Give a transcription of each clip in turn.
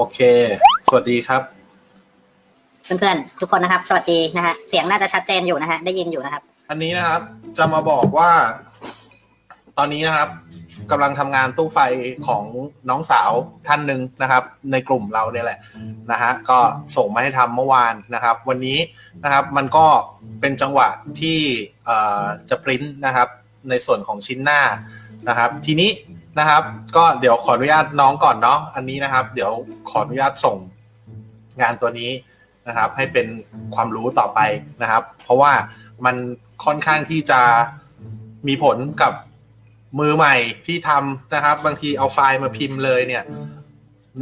โอเค สวัสดีครับ เพื่อนๆทุกคนนะครับ สวัสดีนะฮะเสียงน่าจะชัดเจนอยู่นะฮะได้ยินอยู่นะครับ อันนี้นะครับ จะมาบอกว่า ตอนนี้นะครับกำลังทำงานตู้ไฟของน้องสาวท่านหนึ่งนะครับ ในกลุ่มเราเนี่ยแหละนะฮะก็ส่งมาให้ทำเมื่อวานนะครับ วันนี้นะครับมันก็เป็นจังหวะที่เอ่อจะปริ้นนะครับ ในส่วนของชิ้นหน้านะครับ ทีนี้ นะครับ ก็เดี๋ยวขออนุญาตน้องก่อนเนาะอันนี้นะครับ เดี๋ยวขออนุญาตส่งงานตัวนี้นะครับ ให้เป็นความรู้ต่อไปนะครับ เพราะว่ามันค่อนข้างที่จะมีผลกับมือใหม่ที่ทำนะครับ บางทีเอาไฟล์มาพิมพ์เลยเนี่ย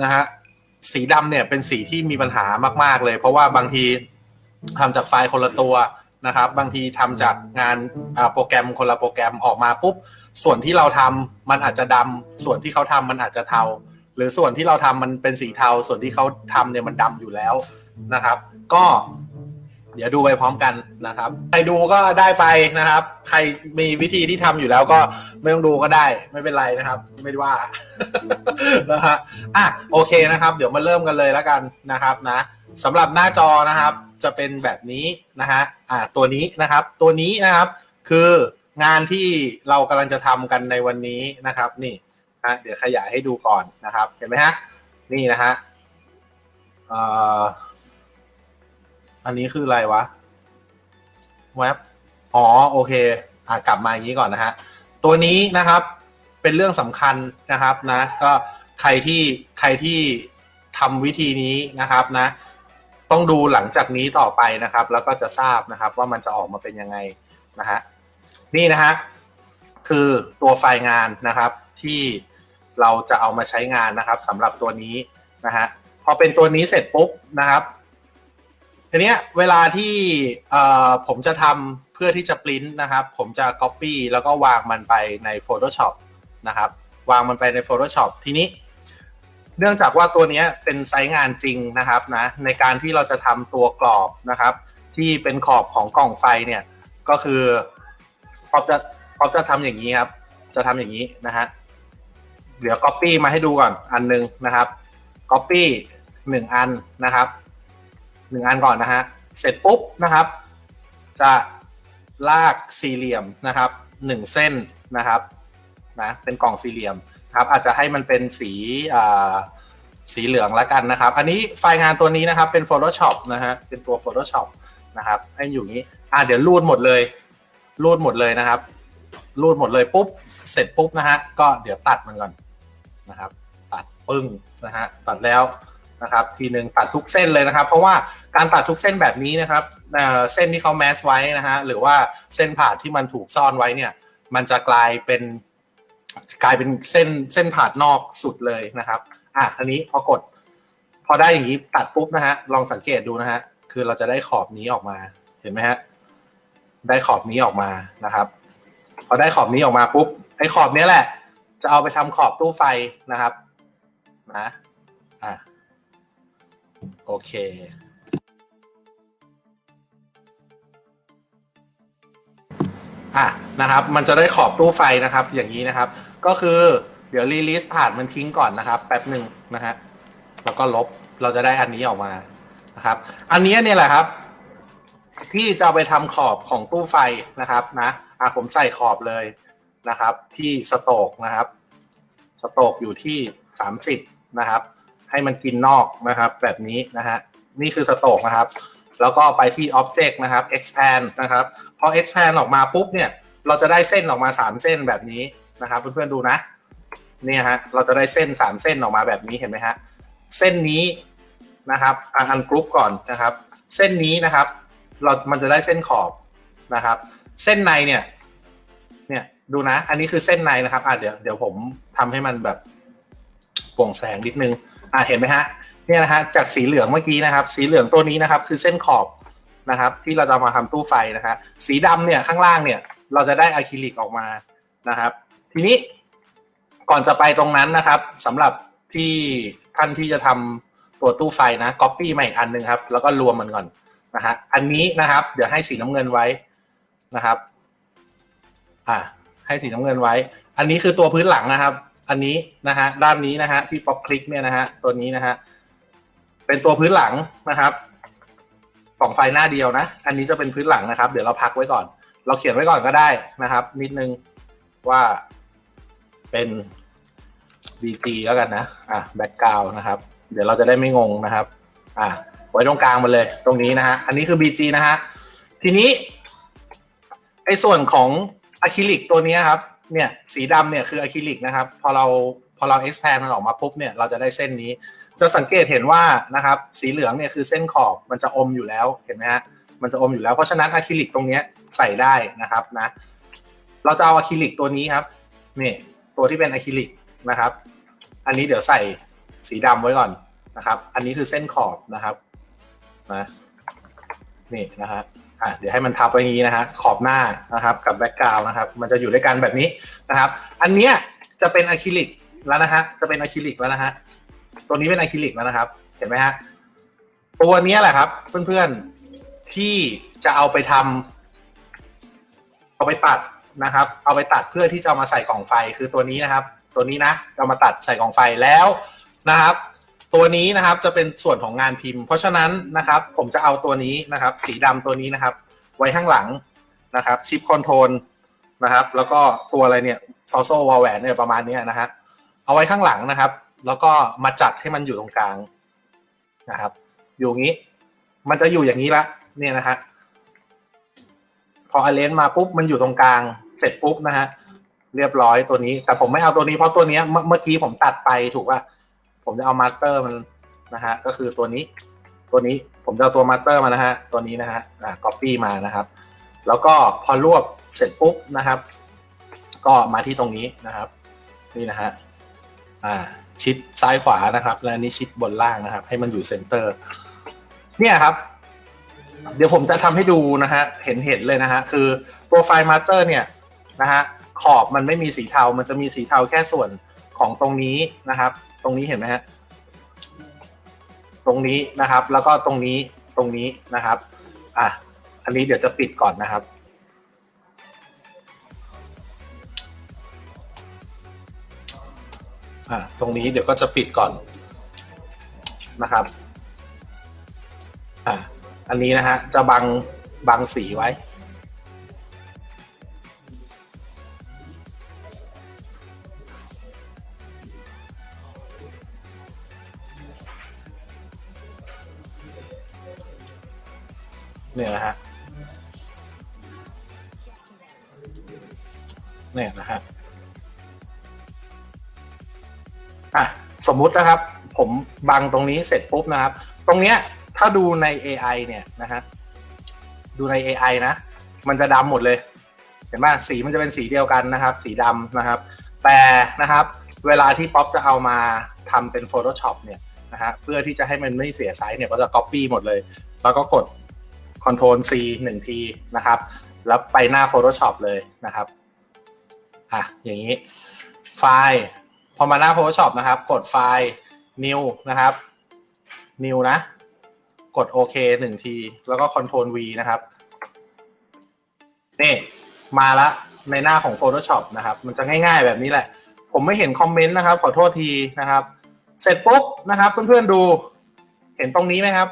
นะฮะสีดำเนี่ยเป็นสีที่มีปัญหามาก ๆเลย เพราะว่าบางทีทำจากไฟล์คนละตัว นะครับ บางทีทำจากงานโปรแกรมคนละโปรแกรมออกมาปุ๊บ ส่วนที่เราทำมันอาจจะดำส่วนที่เขาทำมันอาจจะเทา หรือส่วนที่เราทำมันเป็นสีเทา ส่วนที่เขาทำเนี่ยมันดำอยู่แล้วนะครับ ก็เดี๋ยวดูไปพร้อมกันนะครับ ใครดูก็ได้ไปนะครับ ใครมีวิธีที่ทำอยู่แล้วก็ไม่ต้องดูก็ได้ ไม่เป็นไรนะครับ ไม่ได้ว่านะฮะอะโอเคนะครับ เดี๋ยวมาเริ่มกันเลยแล้วกันนะครับนะ สำหรับหน้าจอนะครับ จะเป็นแบบนี้นะฮะอะตัวนี้นะครับ ตัวนี้นะครับคืองานที่เรากำลังจะทำกันในวันนี้นะครับ นี่นะเดี๋ยวขยายให้ดูก่อนนะครับ เห็นไหมฮะนี่นะฮะอ่ออันนี้คืออะไรวะเว็บอ๋อโอเคอะกลับมาอย่างนี้ก่อนนะฮะตัวนี้นะครับเป็นเรื่องสำคัญนะครับนะ ก็ใครที่ใครที่ทำวิธีนี้นะครับนะ ต้องดูหลังจากนี้ต่อไปนะครับ แล้วก็จะทราบนะครับว่ามันจะออกมาเป็นยังไงนะฮะนี่นะฮะคือตัวไฟล์งานนะครับที่เราจะเอามาใช้งานนะครับสำหรับตัวนี้นะฮะพอเป็นตัวนี้เสร็จปุ๊บนะครับทีเนี้ยเวลาที่เอ่อผมจะทำเพื่อที่จะปริ้นนะครับ ผมจะ Copy แล้วก็วางมันไปใน Photoshop นะครับ วางมันไปใน Photoshop ทีนี้ เนื่องจากว่าตัวนี้เป็นไซต์งานจริงนะครับนะในการที่เราจะทำตัวกรอบนะครับ ที่เป็นขอบของกล่องไฟเนี่ยก็คือพอจะพอจะทำอย่างนี้ครับ จะทำอย่างนี้นะฮะเดี๋ยว Copy มาให้ดูก่อนอันหนึงนะครับ Copy หนึ่งอันนะครับหนึ่งอันก่อนนะฮะเสร็จปุ๊บนะครับ จะลากสี่เหลี่ยมนะครับหนึ่งเส้นนะครับนะเป็นกล่องสี่เหลี่ยม ครับ อาจจะให้มันเป็นสีสีเหลืองแล้วกันนะครับ อันนี้ไฟล์งานตัวนี้นะครับเป็น Photoshop นะฮะเป็นตัว Photoshop นะครับให้อยู่นี้อ่าเดี๋ยวรูดหมดเลย รูดหมดเลยนะครับ รูดหมดเลยปุ๊บ เสร็จปุ๊บนะฮะก็เดี๋ยวตัดมันก่อนนะครับ ตัดปึ้งนะฮะตัดแล้วนะครับ ทีหนึ่งตัดทุกเส้นเลยนะครับ เพราะว่าการตัดทุกเส้นแบบนี้นะครับเอ่อเส้นที่เขาแมสไว้นะฮะหรือว่าเส้นผ่าที่มันถูกซ่อนไว้เนี่ย มันจะกลายเป็น กลายเป็นเส้นเส้นผ่านนอกสุดเลยนะครับ อะอันนี้พอกด พอได้อย่างนี้ตัดปุ๊บนะฮะ ลองสังเกตดูนะฮะ คือเราจะได้ขอบนี้ออกมา เห็นไหมฮะ ได้ขอบนี้ออกมานะครับ พอได้ขอบนี้ออกมาปุ๊บ ไอ้ขอบนี้แหละ จะเอาไปทำขอบตู้ไฟนะครับ นะ อะ โอเค อะนะครับ มันจะได้ขอบตู้ไฟนะครับ อย่างนี้นะครับ ก็คือเดี๋ยวรีลิสผ่านมันทิ้งก่อนนะครับ แป๊บหนึ่งนะฮะแล้วก็ลบเราจะได้อันนี้ออกมานะครับ อันนี้เนี่ยแหละครับ ที่จะไปทำขอบของตู้ไฟนะครับนะอะผมใส่ขอบเลยนะครับ ที่สโตกนะครับ สโตกอยู่ที่สามสิบนะครับ ให้มันกินนอกนะครับ แบบนี้นะฮะนี่คือสโตกนะครับ แล้วก็ไปที่ Object นะครับ expand นะครับ พอ expand ออกมาปุ๊บเนี่ย เราจะได้เส้นออกมา 3 เส้นแบบนี้นะครับ เพื่อนๆดูนะ เนี่ยฮะ เราจะได้เส้น 3 เส้นออกมาแบบนี้เห็นไหมฮะ เส้นนี้นะครับอันกรุ๊ปก่อนนะครับ เส้นนี้นะครับ เรา มันจะได้เส้นขอบนะครับ เส้นในเนี่ย เนี่ยดูนะ อันนี้คือเส้นในนะครับ อะเดี๋ยว เดี๋ยวผมทำให้มันแบบโปร่งแสงนิดนึง อ่าเห็นไหมฮะ เนี่ยนะฮะจากสีเหลืองเมื่อกี้นะครับ สีเหลืองตัวนี้นะครับ คือเส้นขอบนะครับ ที่เราจะมาทำตู้ไฟนะครับสีดำเนี่ยข้างล่างเนี่ย เราจะได้อะคริลิกออกมานะครับ ทีนี้ก่อนจะไปตรงนั้นนะครับสำหรับที่ท่านที่จะทำตัวตู้ไฟนะก๊อปปี้มาอีกอันหนึ่งครับ แล้วก็รวมมันก่อนนะฮะอันนี้นะครับ เดี๋ยวให้สีน้ำเงินไว้นะครับ อ่าให้สีน้ำเงินไว้ อันนี้คือตัวพื้นหลังนะครับ อันนี้นะฮะด้านนี้นะฮะที่ป๊อปคลิกเนี่ยนะฮะตัวนี้นะฮะ เป็นตัวพื้นหลังนะครับกล่องไฟหน้าเดียวนะ อันนี้จะเป็นพื้นหลังนะครับ เดี๋ยวเราพักไว้ก่อน เราเขียนไว้ก่อนก็ได้นะครับ นิดนึงว่าเป็น BG แล้วกันนะ อะแบ็กกราวนะครับ เดี๋ยวเราจะได้ไม่งงนะครับ อะไว้ตรงกลางมาเลย ตรงนี้นะฮะ อันนี้คือ BG นะฮะ ทีนี้ไอ้ส่วนของอะคริลิกตัวนี้ครับ เนี่ย สีดำเนี่ยคืออะคริลิกนะครับ พอเราพอเรา expand มันออกมาปุ๊บเนี่ย เราจะได้เส้นนี้ จะสังเกตเห็นว่านะครับสีเหลืองเนี่ยคือเส้นขอบมันจะอมอยู่แล้วเห็นไหมฮะมันจะอมอยู่แล้วเพราะฉะนั้นอะคริลิกตรงเนี้ยใส่ได้นะครับนะเราจะเอาอะคริลิกตัวนี้ครับนี่ตัวที่เป็นอะคริลิกนะครับ อันนี้เดี๋ยวใส่สีดำไว้ก่อนนะครับ อันนี้คือเส้นขอบนะครับนะนี่นะฮะอะเดี๋ยวให้มันทับไว้งนี้นะฮะขอบหน้านะครับกับแบ็กกราวนะครับ มันจะอยู่ด้วยกันแบบนี้นะครับ อันเนี้ยจะเป็นอะคริลิกแล้วนะฮะจะเป็นอะคริลิกแล้วนะฮะ ตัวนี้เป็นอะคริลิกแล้วนะครับ เห็นไหมฮะตัวนี้แหละครับ เพื่อนๆที่จะเอาไปทำเอาไปตัดนะครับ เอาไปตัดเพื่อที่จะเอามาใส่กล่องไฟคือตัวนี้นะครับ ตัวนี้นะเอามาตัดใส่กล่องไฟแล้วนะครับ ตัวนี้นะครับจะเป็นส่วนของงานพิมพ์ เพราะฉะนั้นนะครับ ผมจะเอาตัวนี้นะครับ สีดำตัวนี้นะครับ ไว้ข้างหลังนะครับชิปคอนโทรลนะครับ แล้วก็ตัวอะไรเนี่ยซอโซวอลแหวนเนี่ยประมาณนี้นะฮะเอาไว้ข้างหลังนะครับ แล้วก็มาจัดให้มันอยู่ตรงกลางนะครับ อยู่งี้ มันจะอยู่อย่างนี้ละ เนี่ยนะฮะพออเลนมาปุ๊บมันอยู่ตรงกลาง เสร็จปุ๊บนะฮะเรียบร้อยตัวนี้ แต่ผมไม่เอาตัวนี้เพราะตัวนี้เมื่อเมื่อกี้ผมตัดไปถูกป่ะผมจะเอามาสเตอร์มันนะฮะก็คือตัวนี้ ตัวนี้ผมจะเอาตัวมาสเตอร์มานะฮะตัวนี้นะฮะอ่าก๊อปปี้มานะครับ แล้วก็พอรวบเสร็จปุ๊บนะครับ ก็มาที่ตรงนี้นะครับ นี่นะฮะอ่า ชิดซ้ายขวานะครับ และอันนี้ชิดบนล่างนะครับ ให้มันอยู่เซนเตอร์ เนี่ยครับ เดี๋ยวผมจะทำให้ดูนะฮะ เห็นเห็นเลยนะฮะ คือตัวไฟล์มาสเตอร์เนี่ยนะฮะ ขอบมันไม่มีสีเทา มันจะมีสีเทาแค่ส่วนของตรงนี้นะครับ ตรงนี้เห็นไหมฮะ ตรงนี้นะครับ แล้วก็ตรงนี้ ตรงนี้นะครับ อะ อันนี้เดี๋ยวจะปิดก่อนนะครับ อะตรงนี้เดี๋ยวก็จะปิดก่อนนะครับอะอันนี้นะฮะจะบังบังสีไว้เนี่ยนะฮะเนี่ยนะฮะ สมมุตินะครับ ผมบังตรงนี้เสร็จปุ๊บนะครับ ตรงเนี้ยถ้าดูใน AI เนี่ยนะฮะดูใน AI นะ มันจะดำหมดเลย เห็นไหมสีมันจะเป็นสีเดียวกันนะครับ สีดำนะครับ แต่นะครับ เวลาที่ป๊อปจะเอามาทำเป็น Photoshop เนี่ยนะฮะเพื่อที่จะให้มันไม่เสียไซส์เนี่ยก็จะ Copy หมดเลย แล้วก็กด Ctrl C หนึ่งทีนะครับ แล้วไปหน้า Photoshop เลยนะครับอะอย่างนี้ไฟล์ พอมาหน้า Photoshop นะครับ กดไฟล์ New นะครับ New นะ กดโอเคหนึ่งที แล้วก็ Ctrl V นะครับ นี่ มาละในหน้าของ Photoshop นะครับ มันจะง่ายๆแบบนี้แหละ ผมไม่เห็นคอมเมนต์นะครับ ขอโทษทีนะครับ เสร็จปุ๊บนะครับ เพื่อนๆดู เห็นตรงนี้ไหมครับ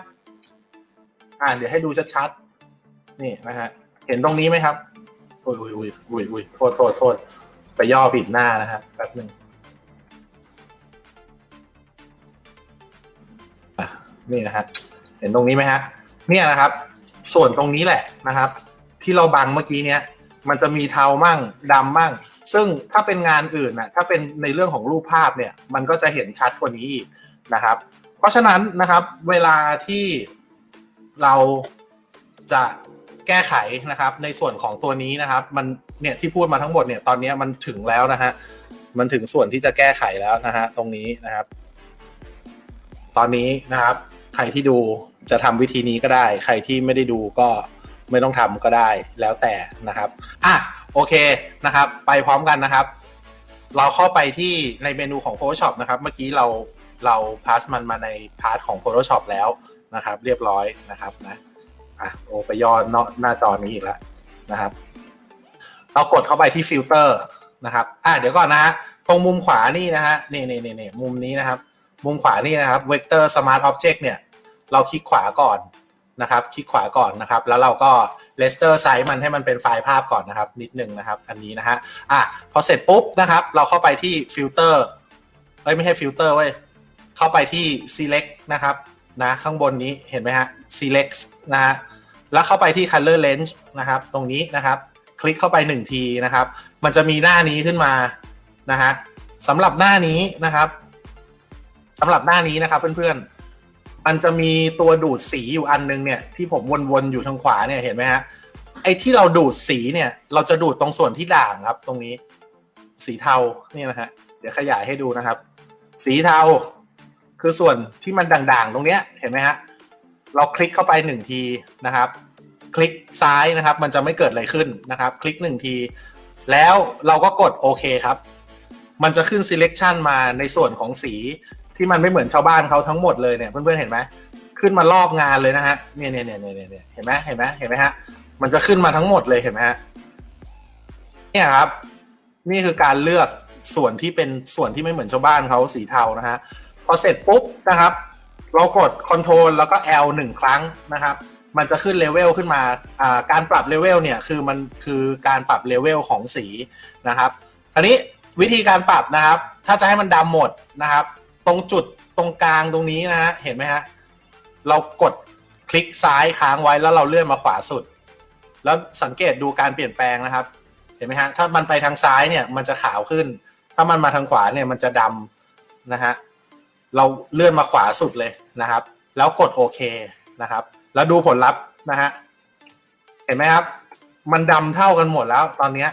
อ่าเดี๋ยวให้ดูชัดๆ นี่นะฮะ เห็นตรงนี้ไหมครับ อุ้ยอุ้ยอุ้ยอุ้ยอุ้ยโทษโทษโทษไปย่อผิดหน้านะครับแป๊บหนึ่ง นี่นะฮะเห็นตรงนี้ไหมฮะเนี่ยนะครับ ส่วนตรงนี้แหละนะครับ ที่เราบังเมื่อกี้เนี้ยมันจะมีเทามั่งดำมั่ง ซึ่งถ้าเป็นงานอื่นนะถ้าเป็นในเรื่องของรูปภาพเนี่ย มันก็จะเห็นชัดกว่านี้อีกนะครับ เพราะฉะนั้นนะครับ เวลาที่เราจะแก้ไขนะครับ ในส่วนของตัวนี้นะครับ มันเนี่ยที่พูดมาทั้งหมดเนี่ยตอนนี้มันถึงแล้วนะฮะมันถึงส่วนที่จะแก้ไขแล้วนะฮะตรงนี้นะครับ ตอนนี้นะครับ ใครที่ดูจะทำวิธีนี้ก็ได้ ใครที่ไม่ได้ดูก็ไม่ต้องทำก็ได้แล้วแต่นะครับอะโอเคนะครับ ไปพร้อมกันนะครับ เราเข้าไปที่ในเมนูของ Photoshop นะครับ เมื่อกี้เราเราพาสมันมาในพาร์ทของ Photoshop แล้วนะครับ เรียบร้อยนะครับนะอะโอไปย่อนหน้าจอนี้อีกแล้วนะครับ เรากดเข้าไปที่ฟิลเตอร์นะครับ อะเดี๋ยวก่อนนะฮะตรงมุมขวานี่นะฮะนี่นี่นี่มุมนี้นะครับ มุมขวานี่นะครับ vector smart object เนี่ย เราคลิกขวาก่อนนะครับ คลิกขวาก่อนนะครับ แล้วเราก็ raster size มันให้มันเป็นไฟล์ภาพก่อนนะครับ นิดนึงนะครับ อันนี้นะฮะ อะ พอเสร็จปุ๊บนะครับ เราเข้าไปที่ filter เอ้ยไม่ใช่ filter เว้ย เข้าไปที่ select นะครับนะข้างบนนี้เห็นไหมฮะ select นะฮะ แล้วเข้าไปที่ color range นะครับ ตรงนี้นะครับ คลิกเข้าไปหนึ่งทีนะครับ มันจะมีหน้านี้ขึ้นมานะฮะสำหรับหน้านี้นะครับ สำหรับหน้านี้นะครับเพื่อนๆ มันจะมีตัวดูดสีอยู่อันนึงเนี่ยที่ผมวนๆอยู่ทางขวาเนี่ยเห็นไหมฮะไอ้ที่เราดูดสีเนี่ย เราจะดูดตรงส่วนที่ด่างครับ ตรงนี้ สีเทาเนี่ยนะฮะเดี๋ยวขยายให้ดูนะครับ สีเทา คือส่วนที่มันด่างๆ ตรงเนี้ยเห็นไหมฮะเราคลิกเข้าไปหนึ่งทีนะครับ คลิกซ้ายนะครับ มันจะไม่เกิดอะไรขึ้นนะครับ คลิกหนึ่งที แล้วเราก็กดโอเคครับ มันจะขึ้น selection มาในส่วนของสี ที่มันไม่เหมือนชาวบ้านเขาทั้งหมดเลยเนี่ยเพื่อนๆเห็นไหมขึ้นมารอบงานเลยนะฮะเนี่ยเนี่ยเนี่ยเนี่ยเนี่ยเห็นไหมเห็นไหมเห็นไหมฮะ มันจะขึ้นมาทั้งหมดเลยเห็นไหมฮะเนี่ยครับ นี่คือการเลือกส่วนที่เป็นส่วนที่ไม่เหมือนชาวบ้านเขาสีเทานะฮะพอเสร็จปุ๊บนะครับ เรากด Ctrl แล้วก็ L หนึ่งครั้งนะครับ มันจะขึ้นเลเวลขึ้นมาการปรับเลเวลเนี่ยคือมันคือการปรับเลเวลของสีนะครับอันนี้วิธีการปรับนะครับ ถ้าจะให้มันดำหมดนะครับ ตรงจุดตรงกลางตรงนี้นะฮะเห็นไหมฮะเรากดคลิกซ้ายค้างไว้แล้วเราเลื่อนมาขวาสุด แล้วสังเกตดูการเปลี่ยนแปลงนะครับ เห็นไหมฮะถ้ามันไปทางซ้ายเนี่ยมันจะขาวขึ้น ถ้ามันมาทางขวาเนี่ยมันจะดำนะฮะเราเลื่อนมาขวาสุดเลยนะครับ แล้วกดโอเคนะครับ แล้วดูผลลัพธ์นะฮะเห็นไหมครับ มันดำเท่ากันหมดแล้วตอนเนี้ย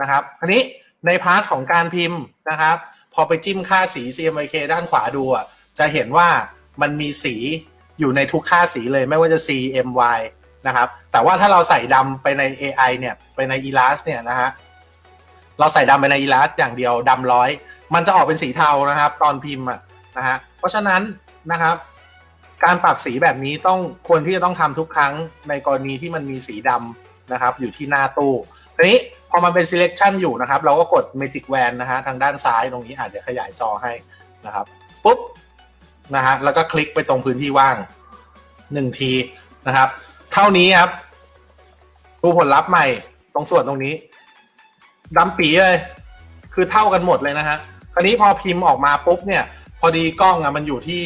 นะครับอันนี้ในพาร์ทของการพิมพ์นะครับ พอไปจิ้มค่าสี CMYK ด้านขวาดูอะจะเห็นว่ามันมีสีอยู่ในทุกค่าสีเลยไม่ว่าจะ CMY นะครับ แต่ว่าถ้าเราใส่ดำไปใน AI เนี่ย ไปใน Elas เนี่ยนะฮะ เราใส่ดำไปใน Elas อย่างเดียวดำร้อย มันจะออกเป็นสีเทานะครับ ตอนพิมพ์อะนะฮะ เพราะฉะนั้นนะครับ การปรับสีแบบนี้ต้องควรที่จะต้องทำทุกครั้งในกรณีที่มันมีสีดำนะครับ อยู่ที่หน้าตู้ทีนี้ พอมันเป็น selection อยู่นะครับ เราก็กด magic wand นะฮะทางด้านซ้ายตรงนี้อาจจะขยายจอให้นะครับปุ๊บนะฮะแล้วก็คลิกไปตรงพื้นที่ว่างหนึ่งทีนะครับ เท่านี้ครับ ดูผลลัพธ์ใหม่ ตรงส่วนตรงนี้ดำปีเลย คือเท่ากันหมดเลยนะฮะคราวนี้พอพิมพ์ออกมาปุ๊บเนี่ย พอดีกล้องอะมันอยู่ที่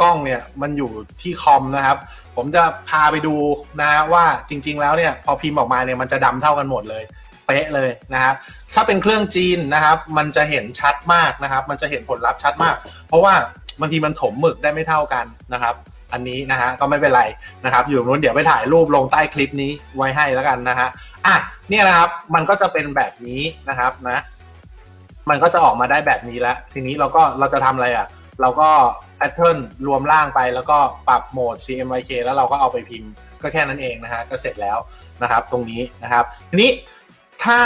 กล้องเนี่ยมันอยู่ที่คอมนะครับ ผมจะพาไปดูนะว่าจริง ๆ แล้วเนี่ย พอพิมพ์ออกมาเนี่ยมันจะดำเท่ากันหมดเลย ป๊ะเลยนะครับ ถ้าเป็นเครื่องจีนนะครับ มันจะเห็นชัดมากนะครับ มันจะเห็นผลลัพธ์ชัดมาก เพราะว่าบางทีมันถมหมึกได้ไม่เท่ากันนะครับ อันนี้นะฮะก็ไม่เป็นไรนะครับ อยู่นู้นเดี๋ยวไปถ่ายรูปลงใต้คลิปนี้ไว้ให้แล้วกันนะฮะอะเนี่ยนะครับมันก็จะเป็นแบบนี้นะครับนะ มันก็จะออกมาได้แบบนี้แล้ว ทีนี้เราก็เราจะทำอะไรอะ เราก็แพทเทิร์นรวมร่างไปแล้วก็ปรับโหมด CMYK แล้วเราก็เอาไปพิมพ์ก็แค่นั้นเองนะฮะก็เสร็จแล้วนะครับ ตรงนี้นะครับ ทีนี้ ถ้า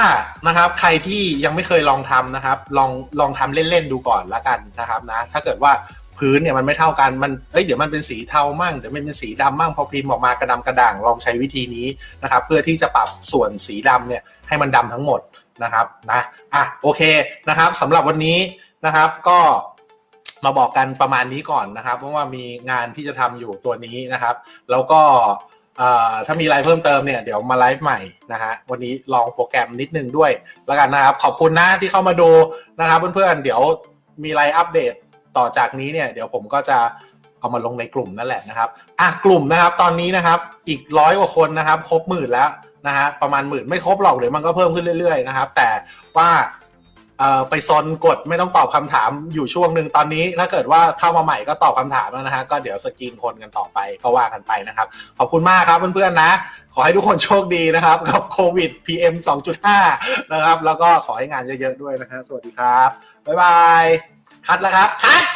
นะครับใครที่ยังไม่เคยลองทำนะครับ ลองลองทำเล่นๆดูก่อนละกันนะครับนะ ถ้าเกิดว่าพื้นเนี่ยมันไม่เท่ากันมันเอ้ยเดี๋ยวมันเป็นสีเทามั่งเดี๋ยวมันเป็นสีดำมั่งพอพิมพ์ออกมากระดำกระด่างลองใช้วิธีนี้นะครับ เพื่อที่จะปรับส่วนสีดำเนี่ยให้มันดำทั้งหมดนะครับนะอะโอเคนะครับสำหรับวันนี้นะครับก็มาบอกกันประมาณนี้ก่อนนะครับ เพราะว่ามีงานที่จะทำอยู่ตัวนี้นะครับ แล้วก็ ถ้ามีอะไรเพิ่มเติมเนี่ยเดี๋ยวมาไลฟ์ใหม่นะฮะวันนี้ลองโปรแกรมนิดนึงด้วยแล้วกันนะครับ ขอบคุณนะที่เข้ามาดูนะครับเพื่อนๆเดี๋ยวมีอะไรอัปเดตต่อจากนี้เนี่ยเดี๋ยวผมก็จะเอามาลงในกลุ่มนั่นแหละนะครับอะกลุ่มนะครับตอนนี้นะครับอีกร้อยกว่าคนนะครับ ครบหมื่นแล้วนะฮะประมาณหมื่นไม่ครบหรอกเดี๋ยวมันก็เพิ่มขึ้นเรื่อยๆนะครับแต่ว่า ไปซนกดไม่ต้องตอบคำถามอยู่ช่วงหนึ่งตอนนี้ ถ้าเกิดว่าเข้ามาใหม่ก็ตอบคำถามแล้วนะฮะก็เดี๋ยวสกรีนคนกันต่อไปก็ว่ากันไปนะครับ ขอบคุณมากครับเพื่อนๆนะ ขอให้ทุกคนโชคดีนะครับ กับโควิด PM 2.5 นะครับ แล้วก็ขอให้งานเยอะๆด้วยนะฮะสวัสดีครับ บ๊ายบาย คัดแล้วครับ คัด